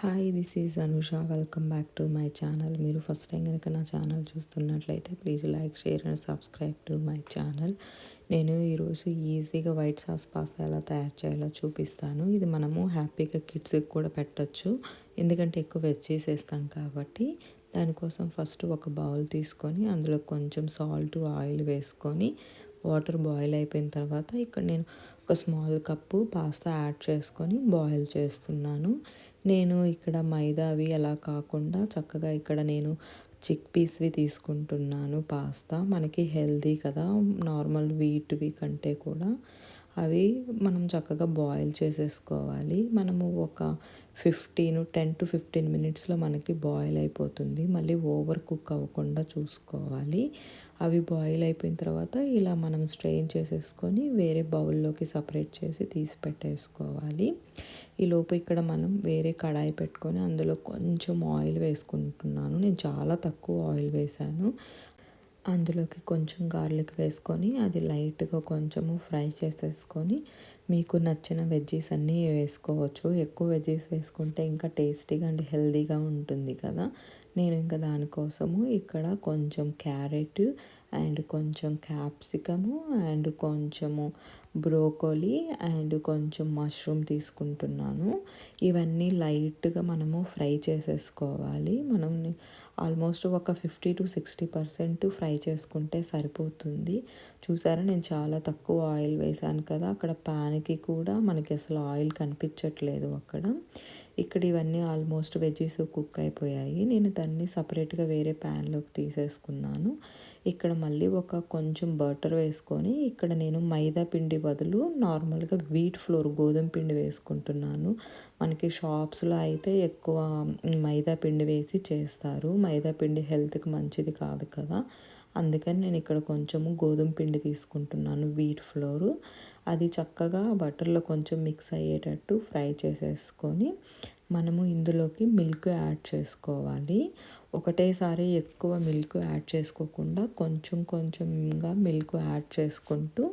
Hi this is Anusha welcome back to my channel మీరు first time కనుక నా channel చూస్తున్నట్లయితే please like share and subscribe to my channel నేను ఈరోజు ఈజీగా వైట్ సాస్ పాస్తా ఎలా తయారు చేయాలో చూపిస్తాను. ఇది మనము హ్యాపీగా కిడ్స్కి కూడా పెట్టచ్చు. ఎందుకంటే ఎక్కువ వెజ్జీస్ వేస్తాం కాబట్టి దానికోసం ఫస్ట్ ఒక బౌల్ తీసుకొని అందులో కొంచెం సాల్ట్ ఆయిల్ వేసుకొని వాటర్ బాయిల్ అయిపోయిన తర్వాత ఇక్కడ నేను ఒక స్మాల్ కప్పు పాస్తా యాడ్ చేసుకొని బాయిల్ చేస్తున్నాను. నేను ఇక్కడ మైదావి అలా కాకుండా చక్కగా ఇక్కడ నేను చిక్ పీస్వి తీసుకుంటున్నాను పాస్తా. మనకి హెల్దీ కదా నార్మల్ వీట్వి కంటే కూడా. అవి మనం చక్కగా బాయిల్ చేసేసుకోవాలి. మనము ఒక ఫిఫ్టీన్ టెన్ టు ఫిఫ్టీన్ మినిట్స్లో మనకి బాయిల్ అయిపోతుంది. మళ్ళీ ఓవర్ కుక్ అవ్వకుండా చూసుకోవాలి. అవి బాయిల్ అయిపోయిన తర్వాత ఇలా మనం స్ట్రెయిన్ చేసేసుకొని వేరే బౌల్లోకి సపరేట్ చేసి తీసి పెట్టేసుకోవాలి. ఈ లోపు ఇక్కడ మనం వేరే కడాయి పెట్టుకొని అందులో కొంచెం ఆయిల్ వేసుకుంటున్నాను. నేను చాలా తక్కువ ఆయిల్ వేశాను అందులోకి కొంచెం గార్లిక్ వేసుకొని అది లైట్గా కొంచెము ఫ్రై చేసేసుకొని మీకు నచ్చిన వెజ్జీస్ అన్నీ వేసుకోవచ్చు. ఎక్కువ వెజ్జీస్ వేసుకుంటే ఇంకా టేస్టీగా అండ్ హెల్దీగా ఉంటుంది కదా. నేను ఇంకా దానికోసము ఇక్కడ కొంచెం క్యారెట్ అండ్ కొంచెం క్యాప్సికము అండ్ కొంచెము బ్రోకోలీ అండ్ కొంచెం మష్రూమ్ తీసుకుంటున్నాను. ఇవన్నీ లైట్గా మనము ఫ్రై చేసేసుకోవాలి. మనం ఆల్మోస్ట్ ఒక fifty to sixty percent fry చేసుకుంటే సరిపోతుంది. చూసారా నేను చాలా తక్కువ ఆయిల్ వేసాను కదా అక్కడ ప్యాన్కి కూడా మనకి అసలు ఆయిల్ కనిపించట్లేదు అక్కడ. ఇక్కడ ఇవన్నీ ఆల్మోస్ట్ వెజ్జీస్ కుక్ అయిపోయాయి. నేను దాన్ని సపరేట్గా వేరే ప్యాన్లోకి తీసేసుకున్నాను. ఇక్కడ మళ్ళీ ఒక కొంచెం బటర్ వేసుకొని ఇక్కడ నేను మైదా పిండి బదులు నార్మల్గా వీట్ ఫ్లోర్ గోధుమ పిండి వేసుకుంటున్నాను. మనకి షాప్స్లో అయితే ఎక్కువ మైదా పిండి వేసి చేస్తారు. మైదా పిండి హెల్త్కి మంచిది కాదు కదా. అందుకని నేను ఇక్కడ కొంచెము గోధుమ పిండి తీసుకుంటున్నాను వీట్ ఫ్లోరు అది చక్కగా బటర్లో కొంచెం మిక్స్ అయ్యేటట్టు ఫ్రై చేసేసుకొని మనము ఇందులోకి మిల్క్ యాడ్ చేసుకోవాలి. ఒకటేసారి ఎక్కువ మిల్క్ యాడ్ చేసుకోకుండా కొంచెం కొంచెంగా మిల్క్ యాడ్ చేసుకుంటూ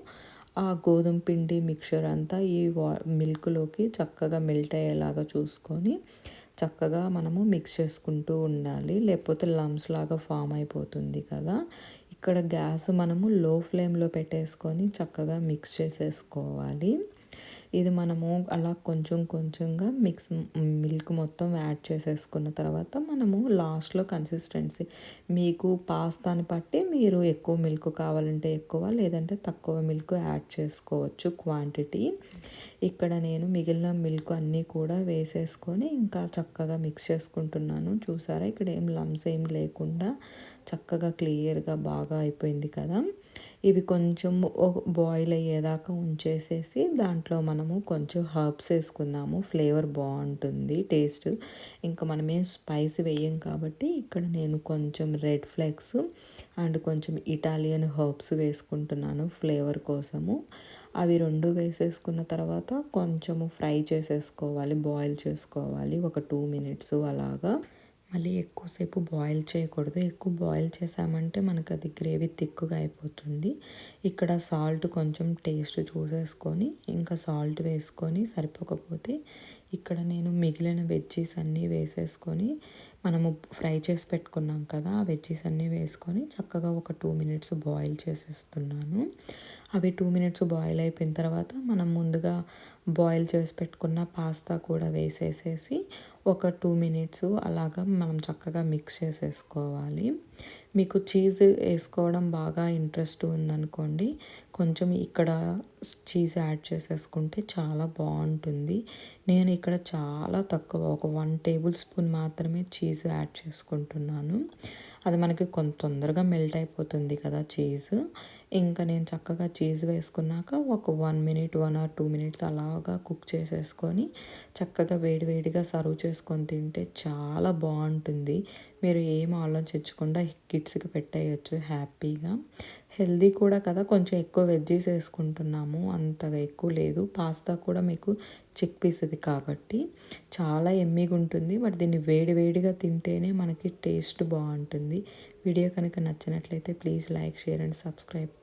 ఆ గోధుమ పిండి మిక్చర్ అంతా ఈ వా మిల్క్లోకి చక్కగా మెల్ట్ అయ్యేలాగా చూసుకొని చక్కగా మనము మిక్స్ చేసుకుంటూ ఉండాలి. లేకపోతే లమ్స్ లాగా ఫామ్ అయిపోతుంది కదా. ఇక్కడ గ్యాస్ మనము లో ఫ్లేమ్లో పెట్టేసుకొని చక్కగా మిక్స్ చేసేసుకోవాలి. ఇది మనము అలా కొంచెం కొంచెంగా మిక్స్ మిల్క్ మొత్తం యాడ్ చేసేసుకున్న తర్వాత మనము లాస్ట్లో కన్సిస్టెన్సీ. మీకు పాస్తాని బట్టి మీరు ఎక్కువ మిల్క్ కావాలంటే ఎక్కువ లేదంటే తక్కువ మిల్క్ యాడ్ చేసుకోవచ్చు క్వాంటిటీ. ఇక్కడ నేను మిగిలిన మిల్క్ అన్నీ కూడా వేసేసుకొని ఇంకా చక్కగా మిక్స్ చేసుకుంటున్నాను. చూసారా ఇక్కడ ఏం లమ్స్ ఏం లేకుండా చక్కగా క్లియర్గా బాగా అయిపోయింది కదా. ఇవి కొంచెం బాయిల్ అయ్యేదాకా ఉంచేసేసి దాంట్లో మనము కొంచెం హర్బ్స్ వేసుకుందాము. ఫ్లేవర్ బాగుంటుంది టేస్ట్ ఇంకా మనమేం స్పైసీ వేయం కాబట్టి ఇక్కడ నేను కొంచెం రెడ్ ఫ్లెక్స్ అండ్ కొంచెం ఇటాలియన్ హర్బ్స్ వేసుకుంటున్నాను ఫ్లేవర్ కోసము. అవి రెండు వేసేసుకున్న తర్వాత కొంచెము ఫ్రై చేసేసుకోవాలి బాయిల్ చేసుకోవాలి. ఒక టూ మినిట్స్ అలాగా. మళ్ళీ ఎక్కువసేపు బాయిల్ చేయకూడదు. ఎక్కువ బాయిల్ చేసామంటే మనకు అది గ్రేవీ తిక్కుగా అయిపోతుంది. ఇక్కడ సాల్ట్ కొంచెం టేస్ట్ చూసేసుకొని ఇంకా సాల్ట్ వేసుకొని సరిపోకపోతే ఇక్కడ నేను మిగిలిన వెజ్జీస్ అన్నీ వేసేసుకొని మనము ఫ్రై చేసి పెట్టుకున్నాం కదా ఆ వెజ్జీస్ అన్నీ వేసుకొని చక్కగా ఒక టూ మినిట్స్ బాయిల్ చేసేస్తున్నాను. అవి టూ మినిట్స్ బాయిల్ అయిపోయిన తర్వాత మనం ముందుగా బాయిల్ చేసి పెట్టుకున్న పాస్తా కూడా వేసేసేసి ఒక టూ మినిట్స్ అలాగా మనం చక్కగా మిక్స్ చేసేసుకోవాలి. మీకు చీజ్ వేసుకోవడం బాగా ఇంట్రెస్ట్ ఉందనుకోండి కొంచెం ఇక్కడ చీజ్ యాడ్ చేసేసుకుంటే చాలా బాగుంటుంది. నేను ఇక్కడ చాలా తక్కువ ఒక వన్ టేబుల్ స్పూన్ మాత్రమే చీజ్ చీజ్ యాడ్ చేసుకుంటున్నాను. అది మనకి కొంత తొందరగా మెల్ట్ అయిపోతుంది కదా చీజ్ ఇంకా నేను చక్కగా చీజ్ వేసుకున్నాక ఒక one minute one or two minutes అలాగా కుక్ చేసేసుకొని చక్కగా వేడివేడిగా సర్వ్ చేసుకొని తింటే చాలా బాగుంటుంది. మీరు ఏం ఆలోచించకుండా కిడ్స్కి పెట్టేయచ్చు హ్యాపీగా. హెల్దీ కూడా కదా కొంచెం ఎక్కువ వెజ్జీస్ వేసుకుంటున్నాము అంతగా ఎక్కువ లేదు. పాస్తా కూడా మీకు చిక్ పీస్ది కాబట్టి చాలా ఎమ్మిగా ఉంటుంది. బట్ దీన్ని వేడివేడిగా తింటేనే మనకి టేస్ట్ బాగుంటుంది. వీడియో కనుక నచ్చినట్లయితే please like share and subscribe.